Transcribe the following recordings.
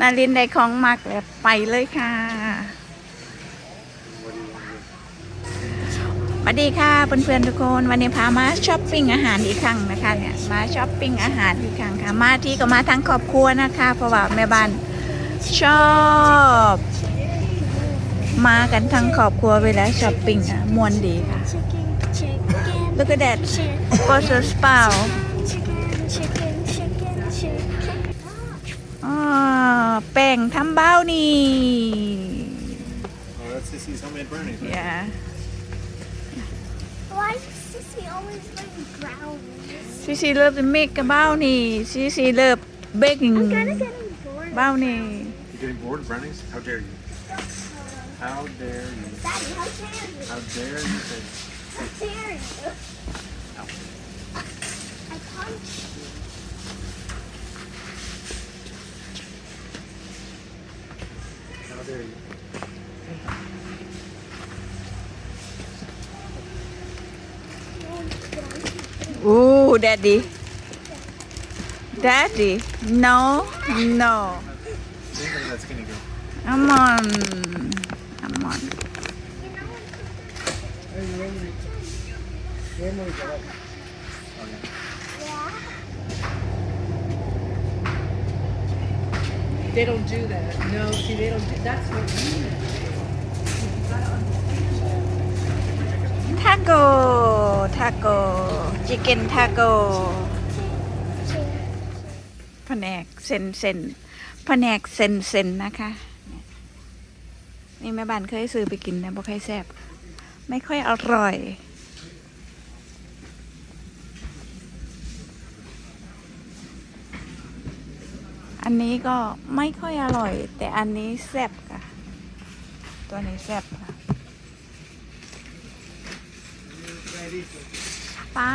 นารินได้ของมักแล้วไปเลยค่ะสวัสดีค่ะเพื่อนๆทุกคน วันนี้พามาช้อปปิ้งอาหารอีกครั้งนะคะเนี่ยมาช้อปปิ้งอาหารอีกครั้งค่ะมาที่ก็มาทั้งครอบครัวนะคะเพราะว่าแม่บ้านชอบ มากันทั้งครอบครัวเวลาช้อปปิ้งอะมวนดีค่ะ Chicken, chicken, Look at that chicken, โแป้งทำเบ้านี่ Oh, that's Sissy's homemade brownies. right? yeah Why does Sissy always like brownies? ซีซีเลิฟเมกกับเบ้านี่ซีซีเลิฟเบกกิ้ง I'm kind of getting bored. เบ้านี่ You getting bored of brownies? How dare you? How dare you? Daddy, how dare you? How dare you say How dare you? I punch you. How dare you? Ooh daddy daddy no no Think of that skinny girl. come on come on Yeah. They don't do that. No, see, they don't do, that's what we taco taco chicken taco แผนกเซนเซนแผนกเซนเซนนะคะ นี่แม่บ้านเคยซื้อไปกินนะบ่ค่อยแซ่บไม่ค่อยอร่อย อันนี้ก็ไม่ค่อยอร่อย แต่อันนี้แซ่บค่ะ ตัวนี้แซ่บค่ะปา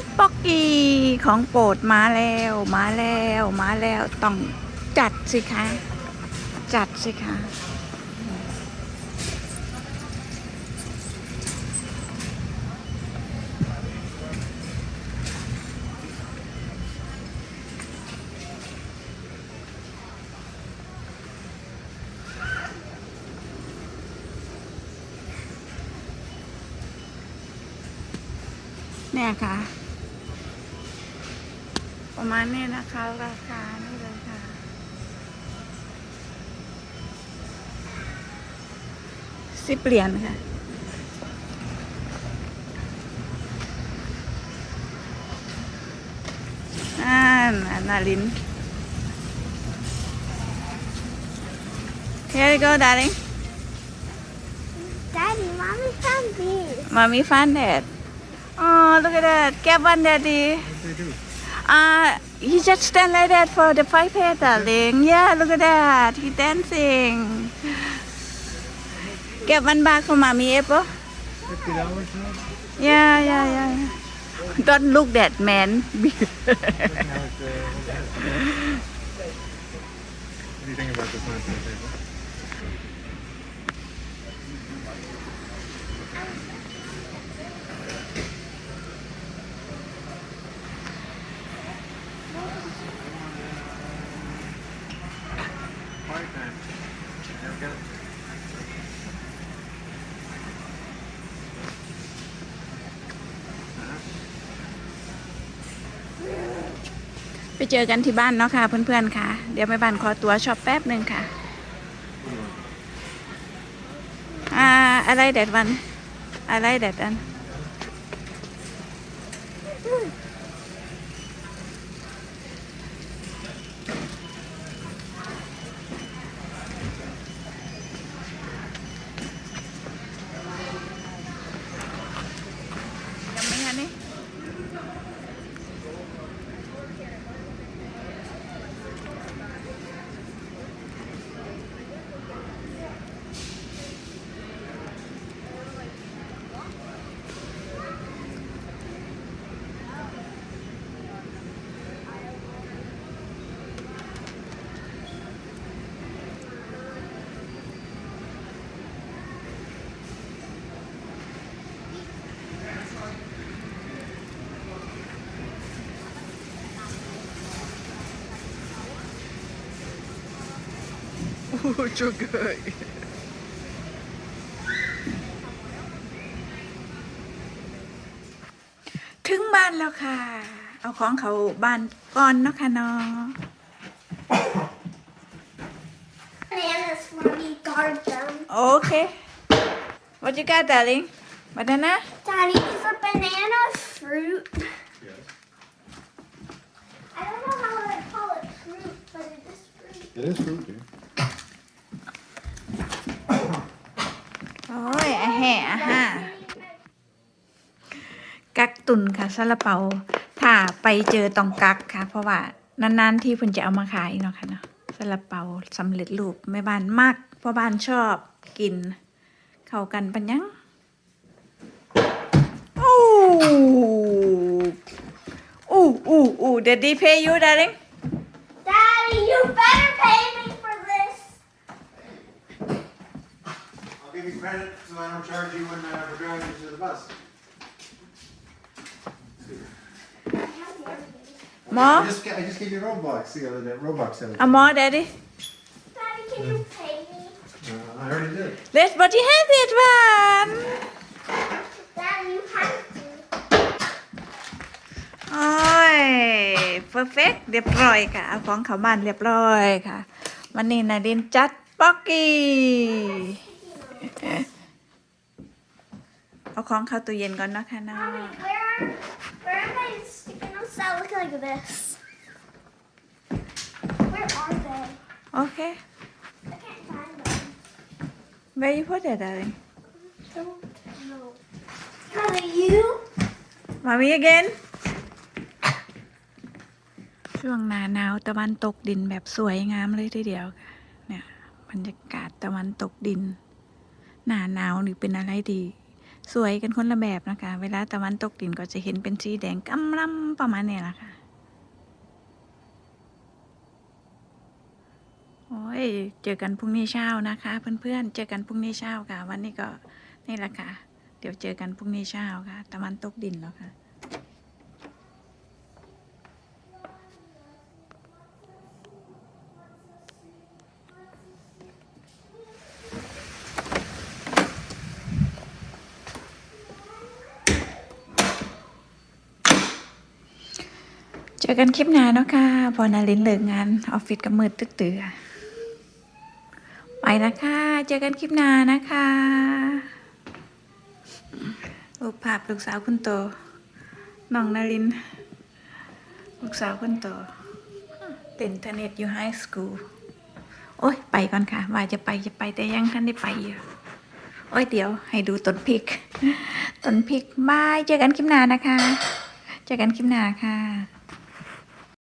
ดปอกกี้ของโปรดมาแล้วมาแล้วมาแล้วต้องจัดสิคะ จัดสิคะ เนี่ยค่ะ ประมาณนี้นะคะ ราคานี่เลยค่ะ สิบเหรียญค่ะอ่านาลิน Here you go darling Daddy, mommy found these. Mommy found that Oh look at that Get one daddy What they do? Uh, he just stand like that for the five pay, darling. Yeah, look at that. He dancing. Get one back for mommy, Apple. Fifty? Yeah, yeah, yeah. Don't look that man. What do you think about this? ไปเจอกันที่บ้านเนาะค่ะ เพื่อนๆค่ะ เดี๋ยวไปบ้านขอตัวช็อปแป๊บหนึ่งค่ะ อ่า อะไรแดดวัน อะไรแดดอัน จุกเอ้ยถึงบ้านแล้วค่ะ เอาของเขาบ้านก่อนเนาะค่ะเนาะ Bananas for me, guard them. โอเค What you got darling banana Daddy, is a banana fruit? Yes. I don't know how to call it fruit, but it is fruit. It is fruit, dear. โอ้ยอา แห่ห่ากักตุนค่ะซาลาเปาถ้าไปเจอตองกักค่ะ เพราะว่านานๆที่เพิ่นจะเอามาขายเนาะค่ะเนาะซาลาเปาสำเร็จรูปแม่บ้านมากเพราะบ้านชอบกิน เข้ากันปัญญังโอ้อู้อู้อู้ Daddy pay you darling Daddy, you better pay me for this. I'll give you credit so I don't charge you when uh, we're driving you to the bus. หมอ I just, I just gave you Roblox the other day. Roblox the other เอาหมอ Daddy Daddy, can you pay me? Uh, I already did. Let's body have it one Daddy, you have to. โอ้ย perfect เรียบร้อยค่ะ เอาของเขาบ้านเรียบร้อยค่ะ วันนี้นาดินจัดป๊อกกี้ เอาของเข้าตู้เย็นก่อนเนาะค่ะเนาะ Mommy, where, where am I sticking those that look like this? Where are they? โอเค I can't find them. where you put it darling Don't know. Are they you? มามี again ช่วงหนาหนาวตะวันตกดินแบบสวยงามเลยทีเดียวค่ะเนี่ยบรรยากาศตะวันตกดิน หนาหนาวหรือเป็นอะไรดี สวยกันคนละแบบนะคะ เวลาตะวันตกดินก็จะเห็นเป็นสีแดงกำลัมประมาณนี้แหละค่ะโอ้ยเจอกันพรุ่งนี้เช้านะคะ เพื่อนๆเจอกันพรุ่งนี้เช้าค่ะ วันนี้ก็นี่แหละค่ะ เดี๋ยวเจอกันพรุ่งนี้เช้าค่ะ ตะวันตกดินแล้วค่ะ อกันคลิปหน้าเนาะค่ะพอนาลินเลิกงานออฟฟิศก็มืดตึ๊กเตือไปนะคะ เจอกันคลิปหน้านะคะรูปภาพลูกสาวคุณโตน้องนาลิน ลูกสาวคุณโตเต้นเทนเน็ตอยู่ไฮสคูลโอ้ยไปก่อนค่ะ ว่าจะไปจะไปแต่ยังทันได้ไปอยู่โอ้ยเดี๋ยวให้ดูต้นพริกต้นพริกบายเจอกันคลิปหน้านะคะ เจอกันคลิปหน้าค่ะ